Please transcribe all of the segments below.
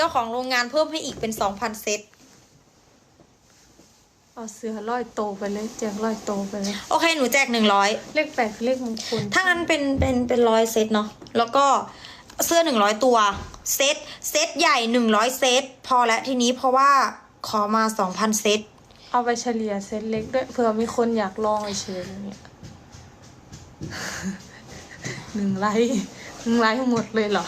จ้าของโรงงานเพิ่มให้อีกเป็นสองพันเซต เอาเสือร้อยโตไปเลยแจกร้อยโตไปเลยโอเค หนูแจกหนึ่งร้อยเลขแปดคือเลขมงคลถ้างั้นเป็นเป็นเป็นร้อยเซตเนาะแล้วก็เสื้อหนึ่งร้อยตัว เซตเซตใหญ่หนึ่งร้อยเซตพอแล้วทีนี้เพราะว่าขอมาสองพันเซต เอาไปเฉลี่ยเซตเล็กด้วยเผื่อมีคนอยากลองเฉยๆอย่างเงี้ยหนึ่งไลค์หนึ่งไลค์หมดเลยเหรอ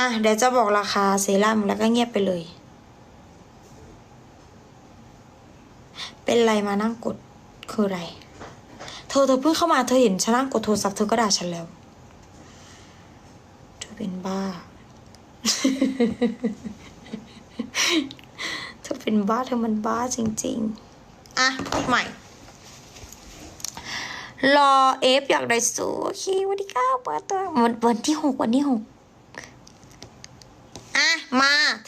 อะเดี๋ยวจะบอกราคาเซรั่มแล้วก็เงียบไปเลย เป็นไรมานั่งกดคืออะไร เธอเธอเพิ่งเข้ามาเธอเห็นฉันนั่งกดโทรศัพท์เธอก็ด่าฉันแล้ว เธอเป็นบ้า เธอเป็นบ้าเธอมันบ้าจริง ๆ อะใหม่รอเอฟอยากได้สูโอเควันที่เก้าเปิดตัววันวันที่หกวันที่หก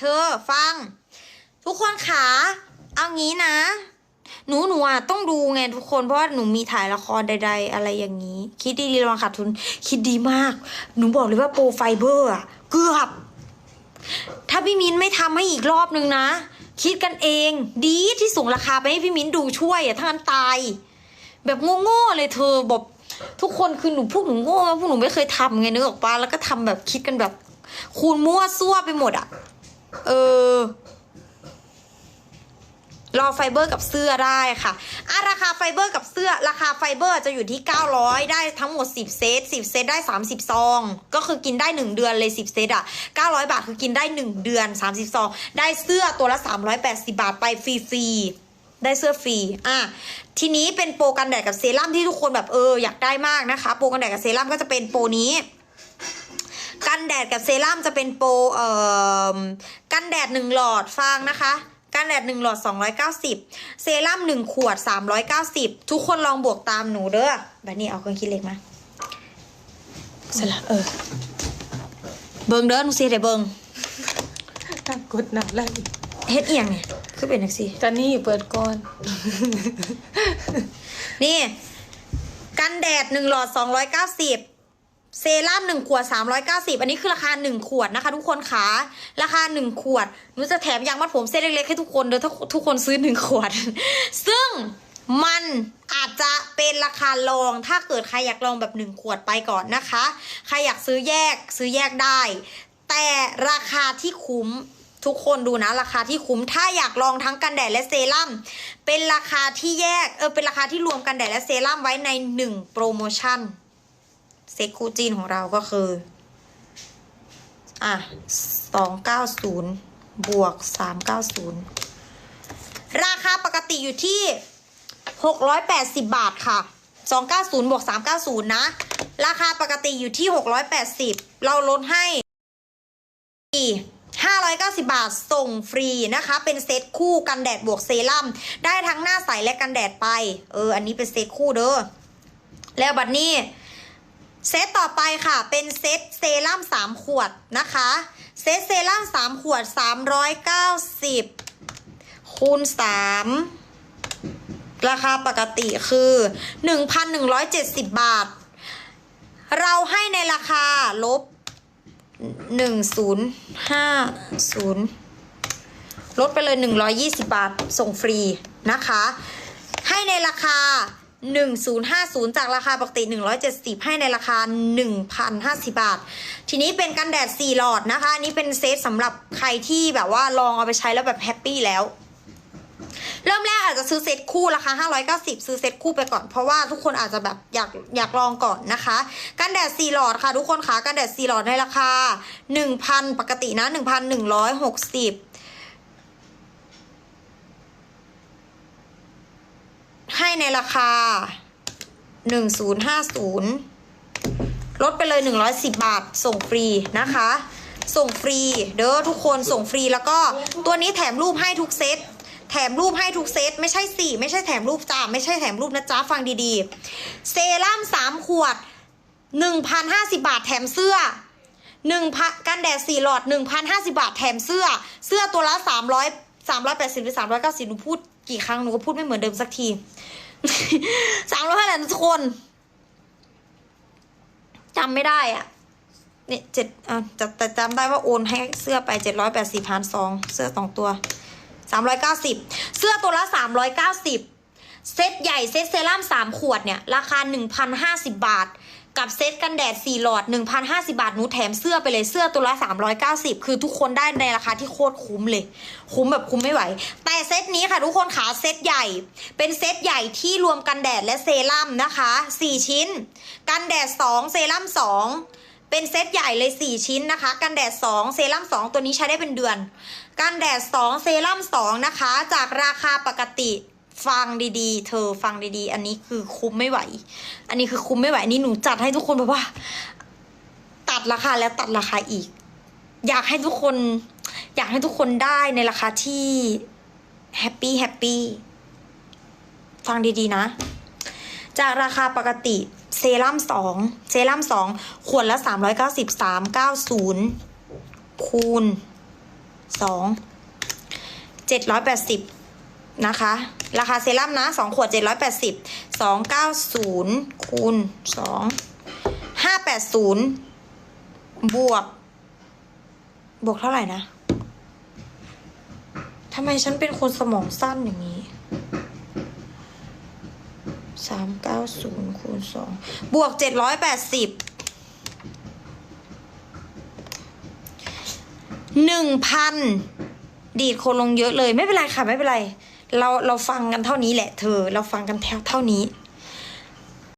เธอฟัง ทุกคนขาเอางี้นะ หนูหนูอะต้องดูไงทุกคนเพราะว่าหนูมีถ่ายละครใด ๆ อะไรอย่างนี้ คิดดีๆระวังขาดทุน คิดดีมาก หนูบอกเลยว่าโปรไฟเบอร์อะเกือบ ถ้าพี่มิ้นไม่ทำให้อีกรอบนึงนะ คิดกันเอง ดีที่ส่งราคาไปให้พี่มิ้นดูช่วยอะถ้างั้นตาย แบบโง่ๆเลยเธอแบบทุกคนคือหนูพวกหนูโง่พวกหนูไม่เคยทำไงนึกออกปะแล้วก็ทำแบบคิดกันแบบคูณมั่วซั่วไปหมดอะ เออรอไฟเบอร์กับเสื้อได้ค่ะอะราคาไฟเบอร์กับเสื้อ ราคาไฟเบอร์จะอยู่ที่ 900 ได้ทั้งหมด 10 เซต 10 เซตได้ 30 ซอง ก็คือกินได้ 1 เดือนเลย 10 เซตอะ 900 บาทคือกินได้ 1 เดือน 30 ซอง ได้เสื้อตัวละ 380 บาทไปฟรีๆ ได้เสื้อฟรี อะ ทีนี้เป็นโปรกันแดดกับเซรั่มที่ทุกคนแบบเอออยากได้มากนะคะ โปรกันแดดกับเซรั่มก็จะเป็นโปรนี้ กันแดดกับเซรั่มจะเป็นโปรเอ่อกันแดดหนึ่งหลอดฟังนะคะกันแดดหนึ่งหลอด 290 เซรั่มหนึ่งขวด 390 ทุกคนลองบวกตามหนูเด้อแบบนี้เอาเครื่องคิดเลขมาสละเออ เบิงเด้อหนูซีเดเบิงตั้งกดหนักเลยเฮ็ดเอียงเนี่ยคือเป็นจังซี่ตอนนี้เปิดก่อน นี่ กันแดดหนึ่งหลอด 290 เซรั่มหนึ่งขวด 390 อันนี้คือราคาหนึ่งขวดนะคะ ทุกคนคะราคาหนึ่งขวดหนูจะแถมยางมัดผมเส้นเล็กๆให้ทุกคนเด้อถ้าทุกคนซื้อหนึ่งขวด ซึ่งมันอาจจะเป็นราคาลอง ถ้าเกิดใครอยากลองแบบหนึ่งขวดไปก่อนนะคะ ใครอยากซื้อแยกซื้อแยกได้ แต่ราคาที่คุ้มทุกคนดูนะราคาที่คุ้มถ้าอยากลองทั้งกันแดดและเซรั่มเป็นราคาที่แยกเออเป็นราคาที่รวมกันแดดและเซรั่มไว้ในหนึ่งโปรโมชั่น เซ็ตคูจีนของเราก็คือ อะสองเก้าศูนย์บวกสามเก้าศูนย์ราคาปกติอยู่ที่หกร้อยแปดสิบบาทค่ะสองเก้าศูนย์บวกสามเก้าศูนย์นะ ราคาปกติอยู่ที่หกร้อยแปดสิบเราลดให้ห้าร้อยเก้าสิบาทส่งฟรีนะคะ เป็นเซตคู่กันแดดบวกเซรั่มได้ทั้งหน้าใสและกันแดดไป เออ อันนี้เป็นเซตคู่เด้อแล้วบัดนี้ เซตต่อไปค่ะ เป็นเซตเซรั่ม3 ขวดนะคะ เซตเซรั่ม3 ขวด 390 คูณ 3 ราคาปกติคือ 1,170 บาท เราให้ในราคาลบ 1050 ลดไปเลย 120 บาท ส่งฟรีนะคะ ให้ในราคา 1050 จากราคาปกติ 170 ให้ในราคา 1,050 บาท ทีนี้เป็นกันแดด 4 หลอดนะคะ อันนี้เป็นเซตสำหรับใครที่แบบว่าลองเอาไปใช้แล้วแบบแฮปปี้แล้ว เริ่มแรกอาจจะซื้อเซตคู่ราคา 590 ซื้อเซตคู่ไปก่อน เพราะว่าทุกคนอาจจะแบบอยากอยากลองก่อนนะคะ กันแดด 4 หลอดค่ะ ทุกคนคะกันแดด 4 หลอดในราคา 1,000 ปกตินะ 1,160 ให้ในราคา 1050 ลดไปเลย 110 บาท ส่งฟรีนะคะ ส่งฟรีเด้อทุกคนส่งฟรีแล้วก็ตัวนี้แถมรูปให้ทุกเซตแถมรูปให้ทุกเซตไม่ใช่สี่ไม่ใช่แถมรูปจ้าไม่ใช่แถมรูปนะจ๊ะฟังดีๆ เซรั่มสามขวดหนึ่งพันห้าสิบาทแถมเสื้อหนึ่งพันกันแดดสี่หลอดหนึ่งพันห้าสิบาทแถมเสื้อ เสื้อตัวละสามร้อยสามร้อยแปดสิบหรือสามร้อยเก้าสิบหนูพูด กี่ครั้งหนูก็พูดไม่เหมือนเดิมสักทีสามร้อยเท่าไหร่นะทุกคนจำไม่ได้อะเนี่ยเจ็ดอะแต่แต่จำได้ว่าโอนให้เสื้อไปเจ็ดร้อยแปดสิบพันสองเสื้อสองตัวสามร้อยเก้าสิบเสื้อตัวละสามร้อยเก้าสิบเซตใหญ่เซตเซรั่มสามขวดเนี่ย ราคาหนึ่งพันห้าสิบบาท กับเซตกันแดดสี่หลอดหนึ่งพันห้าสิบาทหนูแถมเสื้อไปเลยเสื้อตัวละสามร้อยเก้าสิบคือทุกคนได้ในราคาที่โคตรคุ้มเลย คุ้มแบบคุ้มไม่ไหว แต่เซตนี้ค่ะทุกคนขาเซตใหญ่ เป็นเซตใหญ่ที่รวมกันแดดและเซรั่มนะคะสี่ชิ้น กันแดดสองเซรั่มสองเป็นเซตใหญ่เลยสี่ชิ้นนะคะ กันแดดสองเซรั่มสองตัวนี้ใช้ได้เป็นเดือน กันแดดสองเซรั่มสองนะคะ จากราคาปกติ ฟังดีๆ เธอฟังดีๆ อันนี้คือคุ้มไม่ไหว อันนี้คือคุ้มไม่ไหวอันนี้หนูจัดให้ทุกคนแบบว่า ตัดราคาแล้วตัดราคาอีก อยากให้ทุกคน อยากให้ทุกคนได้ในราคาที่แฮปปี้แฮปปี้ฟังดีๆนะ จากราคาปกติเซรั่มสองเซรั่มสองขวดละสามร้อยเก้าสิบสามเก้าศูนย์คูณสองเจ็ดร้อยแปดสิบ นะคะ ราคาเซรั่มนะสองขวดเจ็ดร้อยแปดสิบสองเก้าศูนย์คูณสองห้าแปดศูนย์บวก บวกเท่าไหร่นะทำไมฉันเป็นคนสมองสั้นอย่างนี้สามเก้าศูนย์คูณสองบวกเจ็ดร้อยแปดสิบหนึ่งพันดีดคนลงเยอะเลย ไม่เป็นไรค่ะ ไม่เป็นไร เราเราฟังกันเท่านี้แหละ เธอ เราฟังกันแถวเท่านี้